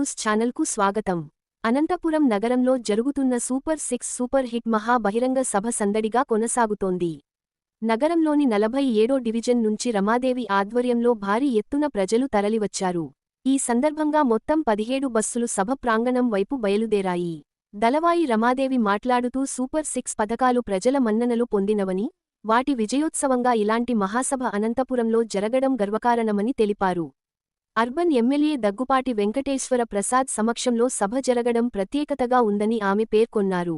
News ఛానల్కు స్వాగతం. అనంతపురం నగరంలో జరుగుతున్న సూపర్ సిక్స్ సూపర్ హిట్ మహా బహిరంగ సభ సందడిగా కొనసాగుతోంది. నగరంలోని నలభై ఏడో డివిజన్ నుంచి రమాదేవి ఆధ్వర్యంలో భారీ ఎత్తున ప్రజలు తరలివచ్చారు. ఈ సందర్భంగా మొత్తం పదిహేడు బస్సులు సభ ప్రాంగణం వైపు బయలుదేరాయి. దళవాయి రమాదేవి మాట్లాడుతూ సూపర్ సిక్స్ పథకాలు ప్రజల మన్ననలు పొందినవని వాటి విజయోత్సవంగా ఇలాంటి మహాసభ అనంతపురంలో జరగడం గర్వకారణమని తెలిపారు. అర్బన్ ఎమ్మెల్యే దగ్గుపాటి వెంకటేశ్వర ప్రసాద్ సమక్షంలో సభ జరగడం ప్రత్యేకతగా ఉందని ఆమె పేర్కొన్నారు.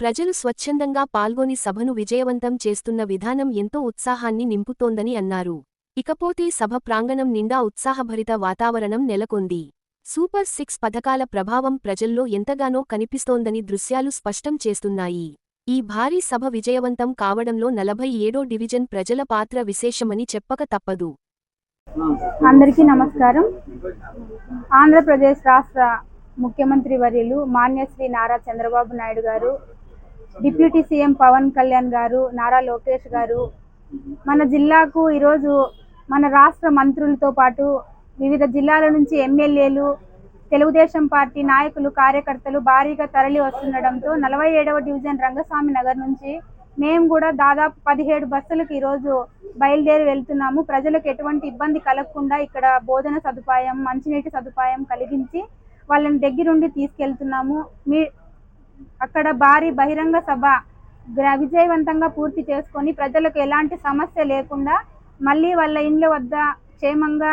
ప్రజలు స్వచ్ఛందంగా పాల్గొని సభను విజయవంతం చేస్తున్న విధానం ఎంతో ఉత్సాహాన్ని నింపుతోందని అన్నారు. ఇకపోతే సభ ప్రాంగణం నిండా ఉత్సాహభరిత వాతావరణం నెలకొంది. సూపర్ సిక్స్ పథకాల ప్రభావం ప్రజల్లో ఎంతగానో కనిపిస్తోందని దృశ్యాలు స్పష్టం చేస్తున్నాయి. ఈ భారీ సభ విజయవంతం కావడంలో నలభై ఏడో డివిజన్ ప్రజల పాత్ర విశేషమని చెప్పక తప్పదు. అందరికీ నమస్కారం. ఆంధ్రప్రదేశ్ రాష్ట్ర ముఖ్యమంత్రి వర్యులు మాన్యశ్రీ నారా చంద్రబాబు నాయుడు గారు డిప్యూటీ సీఎం పవన్ కళ్యాణ్ గారు నారా లోకేష్ గారు మన జిల్లాకు ఈరోజు మన రాష్ట్ర మంత్రులతో పాటు వివిధ జిల్లాల నుంచి ఎమ్మెల్యేలు తెలుగుదేశం పార్టీ నాయకులు కార్యకర్తలు భారీగా తరలి వస్తుండడంతో నలభై ఏడవ డివిజన్ రంగస్వామి నగర్ నుంచి మేము కూడా దాదాపు పదిహేడు బస్సులకు ఈరోజు బయలుదేరి వెళ్తున్నాము. ప్రజలకు ఎటువంటి ఇబ్బంది కలగకుండా ఇక్కడ భోజన సదుపాయం మంచినీటి సదుపాయం కలిగించి వాళ్ళని దగ్గరుండి తీసుకెళ్తున్నాము. మీ అక్కడ భారీ బహిరంగ సభ విజయవంతంగా పూర్తి చేసుకొని ప్రజలకు ఎలాంటి సమస్య లేకుండా మళ్ళీ వాళ్ళ ఇండ్ల వద్ద క్షేమంగా